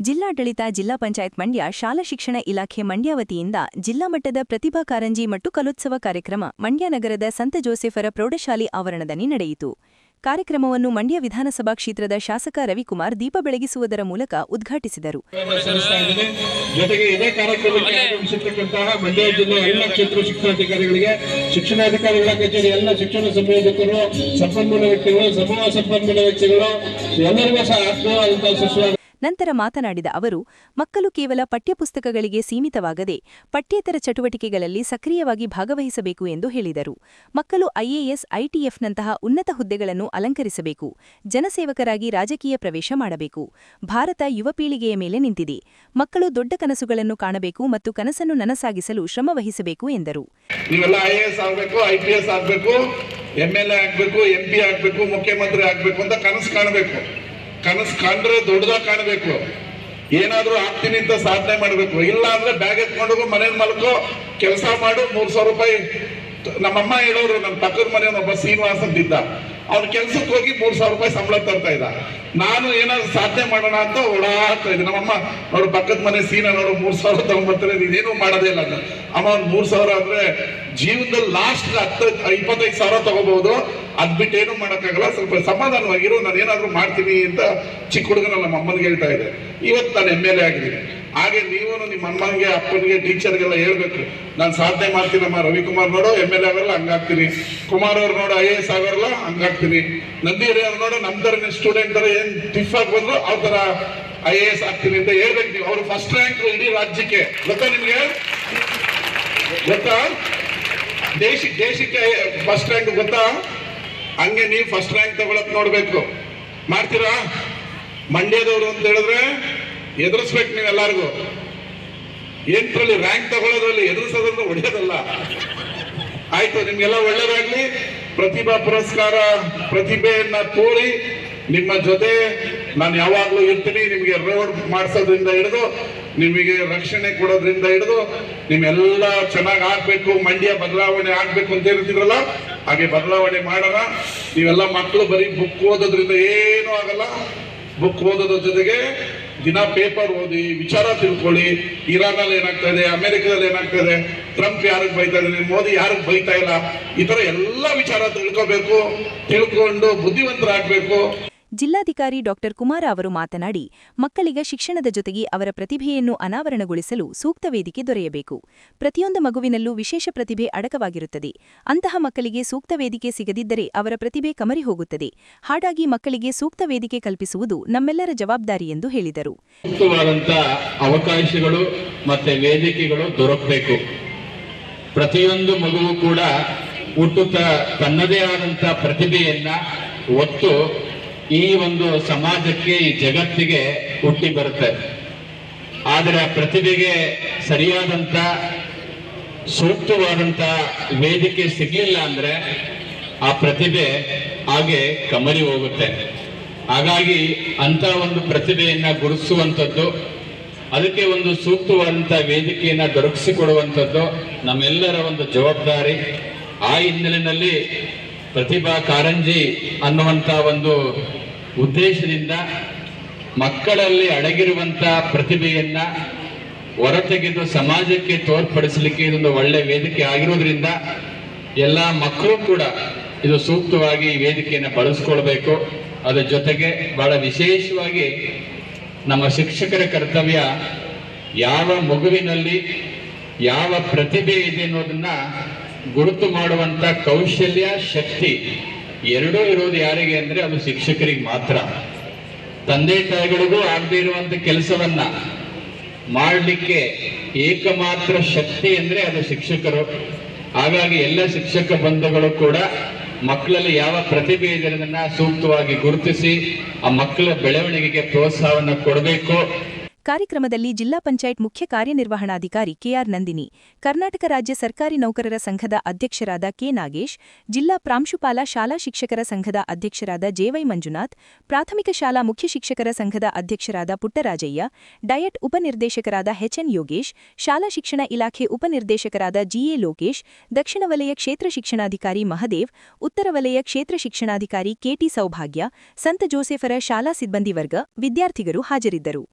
ಜಿಲ್ಲಾಡಳಿತ ಜಿಲ್ಲಾ ಪಂಚಾಯತ್ ಮಂಡ್ಯ ಶಾಲಾ ಶಿಕ್ಷಣ ಇಲಾಖೆ ಮಂಡ್ಯ ವತಿಯಿಂದ ಜಿಲ್ಲಾ ಮಟ್ಟದ ಪ್ರತಿಭಾ ಕಾರಂಜಿ ಮತ್ತು ಕಲೋತ್ಸವ ಕಾರ್ಯಕ್ರಮ ಮಂಡ್ಯ ನಗರದ ಸಂತ ಜೋಸೆಫರ ಪ್ರೌಢಶಾಲೆ ಆವರಣದಲ್ಲಿ ನಡೆಯಿತು. ಕಾರ್ಯಕ್ರಮವನ್ನು ಮಂಡ್ಯ ವಿಧಾನಸಭಾ ಕ್ಷೇತ್ರದ ಶಾಸಕ ರವಿಕುಮಾರ್ ದೀಪ ಬೆಳಗಿಸುವುದರ ಮೂಲಕ ಉದ್ಘಾಟಿಸಿದರು. ಜೊತೆಗೆ ಇದೇ ಕಾರ್ಯಕ್ರಮಕ್ಕೆ ಆಗಮಿಸಿರ್ತಕ್ಕಂತಹ ಮಂಡ್ಯ ಜಿಲ್ಲೆಯ ಎಲ್ಲ ಕ್ಷೇತ್ರ ಶಿಕ್ಷಣಾಧಿಕಾರಿಗಳಿಗೆ ಶಿಕ್ಷಣಾಧಿಕಾರಿಗಳ ಕಚೇರಿ ಎಲ್ಲ ಶಿಕ್ಷಣ ಸಂಯೋಜಕರು ಸಂಪನ್ಮೂಲ ವ್ಯಕ್ತಿಗಳು ಸಮೂಹ ಸಂಪನ್ಮೂಲ ವ್ಯಕ್ತಿಗಳು ಎಲ್ಲರಿಗೂ ಸಹ ಆತ್ಮೀಯವಾದಂತಹ ಸುಸ್ವಾಗತ ನಂತರ ಮಾತನಾಡಿದ ಅವರು, ಮಕ್ಕಳು ಕೇವಲ ಪಠ್ಯಪುಸ್ತಕಗಳಿಗೆ ಸೀಮಿತವಾಗದೆ ಪಠ್ಯೇತರ ಚಟುವಟಿಕೆಗಳಲ್ಲಿ ಸಕ್ರಿಯವಾಗಿ ಭಾಗವಹಿಸಬೇಕು ಎಂದು ಹೇಳಿದರು. ಮಕ್ಕಳು ಐಎಎಸ್, ಐಟಿಎಫ್ನಂತಹ ಉನ್ನತ ಹುದ್ದೆಗಳನ್ನು ಅಲಂಕರಿಸಬೇಕು, ಜನಸೇವಕರಾಗಿ ರಾಜಕೀಯ ಪ್ರವೇಶ ಮಾಡಬೇಕು. ಭಾರತ ಯುವ ಪೀಳಿಗೆಯ ಮೇಲೆ ನಿಂತಿದೆ. ಮಕ್ಕಳು ದೊಡ್ಡ ಕನಸುಗಳನ್ನು ಕಾಣಬೇಕು ಮತ್ತು ಕನಸನ್ನು ನನಸಾಗಿಸಲು ಶ್ರಮವಹಿಸಬೇಕು ಎಂದರು. ನೀವೆಲ್ಲ ಐ ಎ ಎಸ್ ಆಗ್ಬೇಕು ಐ ಪಿ ಎಸ್ ಆಗ್ಬೇಕು, ಎಂ ಎಲ್ ಎ ಆಗ್ಬೇಕು, ಎಂ ಪಿ ಆಗ್ಬೇಕು, ಮುಖ್ಯಮಂತ್ರಿ ಆಗ್ಬೇಕು ಅಂತ ಕನಸು ಕಾಣಬೇಕು. ಕನಸು ಕಂಡ್ರೆ ದೊಡ್ಡದಾಗ ಕಾಣಬೇಕು. ಏನಾದ್ರೂ ಆಗ್ತೀನಿ ಅಂತ ಸಾಧನೆ ಮಾಡಬೇಕು. ಇಲ್ಲ ಅಂದ್ರೆ ಬ್ಯಾಗ್ ಎತ್ಕೊಂಡು ಮನೇಲಿ ಮಲ್ಕೋ, ಕೆಲಸ ಮಾಡು, ಮೂರ್ ಸಾವಿರ ರೂಪಾಯಿ ನಮ್ಮಮ್ಮ ಹೇಳೋರು ನಮ್ಮ ಪಕ್ಕದ ಒಬ್ಬ ಶ್ರೀನಿವಾಸ್ ಅಂತಿದ್ದ. ಅವ್ನ ಕೆಲ್ಸಕ್ಕೆ ಹೋಗಿ ಮೂರ್ ಸಾವಿರ ರೂಪಾಯಿ ಸಂಬಳ ತರ್ತಾ ಇದ್ದ. ನಾನು ಏನಾದ್ರು ಸಾಧನೆ ಮಾಡೋಣ ಅಂತ ಓಡಾಡ್ತಾ ಇದ್ದೆ. ನಮ್ಮಮ್ಮ, ನೋಡು ಪಕ್ಕದ ಮನೆ ಸೀನ ನೋಡು, ಮೂರ್ ಸಾವಿರ ತಗೊಂಡ್ಬರ್ತಾರೆ ನೀನೇನು ಮಾಡೋದೇ ಇಲ್ಲ ಅಂತ. ಅಮ್ಮ, ಒಂದ್ ಮೂರ್ ಸಾವಿರ ಅಂದ್ರೆ ಜೀವನದಲ್ಲಿ ಲಾಸ್ಟ್ ಹತ್ತು ಇಪ್ಪತ್ತೈದು ಸಾವಿರ ತಗೋಬಹುದು. ಅದ್ ಬಿಟ್ಟು ಏನು ಮಾಡೋಕ್ಕಾಗಲ್ಲ, ಸ್ವಲ್ಪ ಸಮಾಧಾನವಾಗಿರೋ, ನಾನು ಏನಾದರೂ ಮಾಡ್ತೀನಿ ಅಂತ ಚಿಕ್ಕ ಹುಡುಗನ ನಮ್ಮ ಅಮ್ಮನಿಗೆ ಹೇಳ್ತಾ ಇದೆ ಇವತ್ತು ನಾನು ಎಂ ಎಲ್ ಎ ಆಗಿದ್ದೀನಿ. ಹಾಗೆ ನೀವು ನಿಮ್ಮ ಅಮ್ಮನಿಗೆ, ಅಪ್ಪನಿಗೆ, ಟೀಚರ್ಗೆಲ್ಲ ಹೇಳ್ಬೇಕು. ನಾನು ಸಾಧನೆ ಮಾಡ್ತೀನಮ್ಮ ರವಿಕುಮಾರ್ ನೋಡು, ಎಂ ಎಲ್ ಎ ಆಗಲ್ಲ, ಹಂಗಾಗ್ತೀನಿ. ಕುಮಾರ್ ಅವ್ರು ನೋಡು, ಐ ಎ ಎಸ್ ಆಗೋರಲ್ಲ ಹಂಗಾಗ್ತೀನಿ. ನಂದಿ ಅವ್ರು ನೋಡು ನಮ್ಮ ಥರ ಸ್ಟೂಡೆಂಟ್ ಏನು ಟಿಫ್ ಆಗಿ ಬಂದ್ರು ಅವ್ರ ಥರ ಐ ಎ ಎಸ್ ಆಗ್ತೀನಿ ಅಂತ ಹೇಳ್ಬೇಕು ನೀವು. ಅವರು ಫಸ್ಟ್ ರ್ಯಾಂಕ್ ಇಡೀ ರಾಜ್ಯಕ್ಕೆ. ಗೊತ್ತಾ ನಿಮಗೆ? ಗೊತ್ತಾ? ದೇಶಕ್ಕೆ ದೇಶಕ್ಕೆ ಫಸ್ಟ್ ರ್ಯಾಂಕ್ ಗೊತ್ತಾ? ಹಂಗೆ ನೀವು ಫಸ್ಟ್ ರ್ಯಾಂಕ್ ತಗೊಳಕ್ ನೋಡ್ಬೇಕು. ಮಾಡ್ತೀರಾ? ಮಂಡ್ಯದವರು ಅಂತ ಹೇಳಿದ್ರೆ ಎದುರಿಸ್ಬೇಕು ನೀವೆಲ್ಲರಿಗೂ. ಎಂಟರಲ್ಲಿ ರ್ಯಾಂಕ್ ತಗೊಳ್ಳೋದ್ರಲ್ಲಿ ಎದುರಿಸೋದ್ರಲ್ಲಿ ಒಳ್ಳೇದಲ್ಲ. ಆಯ್ತು, ನಿಮ್ಗೆಲ್ಲ ಒಳ್ಳೇದಾಗ್ಲಿ. ಪ್ರತಿಭಾ ಪುರಸ್ಕಾರ, ಪ್ರತಿಭೆಯನ್ನ ತೋರಿ ನಿಮ್ಮ ಜೊತೆ ನಾನು ಯಾವಾಗ್ಲೂ ಇರ್ತೀನಿ. ನಿಮಗೆ ರೋಡ್ ಮಾಡಿಸೋದ್ರಿಂದ ಹಿಡಿದು, ನಿಮಗೆ ರಕ್ಷಣೆ ಕೊಡೋದ್ರಿಂದ ಹಿಡಿದು, ನಿಮ್ಮೆಲ್ಲ ಚೆನ್ನಾಗಿ ಆಗ್ಬೇಕು, ಮಂಡ್ಯ ಬದಲಾವಣೆ ಆಗ್ಬೇಕು ಅಂತ ಹೇಳ್ತಿದ್ರಲ್ಲ? ಹಾಗೆ ಬದಲಾವಣೆ ಮಾಡೋಣ ನೀವೆಲ್ಲ ಮಕ್ಕಳು ಬರೀ ಬುಕ್ ಓದೋದ್ರಿಂದ ಏನೂ ಆಗಲ್ಲ. ಬುಕ್ ಓದೋದ್ರ ಜೊತೆಗೆ ದಿನ ಪೇಪರ್ ಓದಿ, ವಿಚಾರ ತಿಳ್ಕೊಳ್ಳಿ. ಇರಾನಲ್ಲಿ ಏನಾಗ್ತಾ ಇದೆ, ಅಮೆರಿಕದಲ್ಲಿ ಏನಾಗ್ತಾ ಇದೆ ಟ್ರಂಪ್ ಯಾರಿಗೆ ಬೈತಾ ಇದ್ದಾನೆ, ಮೋದಿ ಯಾರಿಗೆ ಬೈತಾ ಇಲ್ಲ, ಈ ಥರ ಎಲ್ಲ ವಿಚಾರ ತಿಳ್ಕೋಬೇಕು, ತಿಳ್ಕೊಂಡು ಬುದ್ಧಿವಂತರಾಗಬೇಕು. ಜಿಲ್ಲಾಧಿಕಾರಿ ಡಾ ಕುಮಾರ ಅವರು ಮಾತನಾಡಿ, ಮಕ್ಕಳಿಗೆ ಶಿಕ್ಷಣದ ಜೊತೆಗೆ ಅವರ ಪ್ರತಿಭೆಯನ್ನು ಅನಾವರಣಗೊಳಿಸಲು ಸೂಕ್ತ ವೇದಿಕೆ ದೊರೆಯಬೇಕು. ಪ್ರತಿಯೊಂದು ಮಗುವಿನಲ್ಲೂ ವಿಶೇಷ ಪ್ರತಿಭೆ ಅಡಕವಾಗಿರುತ್ತದೆ. ಅಂತಹ ಮಕ್ಕಳಿಗೆ ಸೂಕ್ತ ವೇದಿಕೆ ಸಿಗದಿದ್ದರೆ ಅವರ ಪ್ರತಿಭೆ ಕಮರಿ ಹೋಗುತ್ತದೆ. ಹಾಗಾಗಿ ಮಕ್ಕಳಿಗೆ ಸೂಕ್ತ ವೇದಿಕೆ ಕಲ್ಪಿಸುವುದು ನಮ್ಮೆಲ್ಲರ ಜವಾಬ್ದಾರಿ ಎಂದು ಹೇಳಿದರು. ಅವಕಾಶಗಳು ಮತ್ತೆ ವೇದಿಕೆಗಳು ದೊರಕಬೇಕು. ಪ್ರತಿಯೊಂದು ಮಗುವು ಕೂಡ ಹುಟ್ಟುತ್ತ ತನ್ನದೇ ಆದಂತ ಪ್ರತಿಭೆಯನ್ನ ಒತ್ತು ಈ ಒಂದು ಸಮಾಜಕ್ಕೆ, ಈ ಜಗತ್ತಿಗೆ ಹುಟ್ಟಿ ಬರುತ್ತೆ. ಆದರೆ ಆ ಪ್ರತಿಭೆಗೆ ಸರಿಯಾದಂತ ಸೂಕ್ತವಾದಂತ ವೇದಿಕೆ ಸಿಗಲಿಲ್ಲ ಅಂದ್ರೆ ಆ ಪ್ರತಿಭೆ ಹಾಗೆ ಕಮರಿ ಹೋಗುತ್ತೆ. ಹಾಗಾಗಿ ಅಂತ ಒಂದು ಪ್ರತಿಭೆಯನ್ನು ಗುರುತಿಸುವಂಥದ್ದು, ಅದಕ್ಕೆ ಒಂದು ಸೂಕ್ತವಾದಂಥ ವೇದಿಕೆಯನ್ನು ದೊರಕಿಸಿಕೊಡುವಂಥದ್ದು ನಮ್ಮೆಲ್ಲರ ಒಂದು ಜವಾಬ್ದಾರಿ. ಆ ಹಿನ್ನೆಲೆಯಲ್ಲಿ ಪ್ರತಿಭಾ ಕಾರಂಜಿ ಅನ್ನುವಂಥ ಒಂದು ಉದ್ದೇಶದಿಂದ ಮಕ್ಕಳಲ್ಲಿ ಅಡಗಿರುವಂತ ಪ್ರತಿಭೆಯನ್ನು ಹೊರತೆಗೆದು ಸಮಾಜಕ್ಕೆ ತೋರ್ಪಡಿಸಲಿಕ್ಕೆ ಇದೊಂದು ಒಳ್ಳೆ ವೇದಿಕೆ ಆಗಿರೋದ್ರಿಂದ ಎಲ್ಲ ಮಕ್ಕಳು ಕೂಡ ಇದು ಸೂಕ್ತವಾಗಿ ಈ ವೇದಿಕೆಯನ್ನು ಬಳಸ್ಕೊಳ್ಬೇಕು. ಅದರ ಜೊತೆಗೆ ಬಹಳ ವಿಶೇಷವಾಗಿ ನಮ್ಮ ಶಿಕ್ಷಕರ ಕರ್ತವ್ಯ ಯಾವ ಮಗುವಿನಲ್ಲಿ ಯಾವ ಪ್ರತಿಭೆ ಇದೆ ಅನ್ನೋದನ್ನ ಗುರುತು ಮಾಡುವಂತ ಕೌಶಲ್ಯ, ಶಕ್ತಿ ಎರಡೂ ಇರೋದು ಯಾರಿಗೆ ಅಂದ್ರೆ ಅದು ಶಿಕ್ಷಕರಿಗೆ ಮಾತ್ರ. ತಂದೆ ತಾಯಿಗಳಿಗೂ ಆಗದೇ ಇರುವಂತ ಕೆಲಸವನ್ನ ಮಾಡಲಿಕ್ಕೆ ಏಕಮಾತ್ರ ಶಕ್ತಿ ಅಂದ್ರೆ ಅದು ಶಿಕ್ಷಕರು. ಹಾಗಾಗಿ ಎಲ್ಲ ಶಿಕ್ಷಕ ಬಂಧುಗಳು ಕೂಡ ಮಕ್ಕಳಲ್ಲಿ ಯಾವ ಪ್ರತಿಭೆ ಇದೆ ಸೂಕ್ತವಾಗಿ ಗುರುತಿಸಿ ಆ ಮಕ್ಕಳ ಬೆಳವಣಿಗೆಗೆ ಪ್ರೋತ್ಸಾಹವನ್ನು ಕೊಡಬೇಕು. ಕಾರ್ಯಕ್ರಮದಲ್ಲಿ ಜಿಲ್ಲಾ ಪಂಚಾಯತ್ ಮುಖ್ಯ ಕಾರ್ಯನಿರ್ವಹಣಾಧಿಕಾರಿ ಕೆಆರ್ ನಂದಿನಿ, ಕರ್ನಾಟಕ ರಾಜ್ಯ ಸರ್ಕಾರಿ ನೌಕರರ ಸಂಘದ ಅಧ್ಯಕ್ಷರಾದ ಕೆ ನಾಗೇಶ್, ಜಿಲ್ಲಾ ಪ್ರಾಂಶುಪಾಲ ಶಾಲಾ ಶಿಕ್ಷಕರ ಸಂಘದ ಅಧ್ಯಕ್ಷರಾದ ಜೆವೈ ಮಂಜುನಾಥ್, ಪ್ರಾಥಮಿಕ ಶಾಲಾ ಮುಖ್ಯ ಶಿಕ್ಷಕರ ಸಂಘದ ಅಧ್ಯಕ್ಷರಾದ ಪುಟ್ಟರಾಜಯ್ಯ, ಡಯಟ್ ಉಪನಿರ್ದೇಶಕರಾದ ಎಚ್ಎನ್ ಯೋಗೇಶ್, ಶಾಲಾ ಶಿಕ್ಷಣ ಇಲಾಖೆ ಉಪನಿರ್ದೇಶಕರಾದ ಜಿಎ ಲೋಕೇಶ್, ದಕ್ಷಿಣ ವಲಯ ಕ್ಷೇತ್ರ ಶಿಕ್ಷಣಾಧಿಕಾರಿ ಮಹದೇವ್, ಉತ್ತರ ವಲಯ ಕ್ಷೇತ್ರ ಶಿಕ್ಷಣಾಧಿಕಾರಿ ಕೆಟಿ ಸೌಭಾಗ್ಯ, ಸಂತ ಜೋಸೆಫರ ಶಾಲಾ ಸಿಬ್ಬಂದಿ ವರ್ಗ ವಿದ್ಯಾರ್ಥಿಗಳು ಹಾಜರಿದ್ದರು.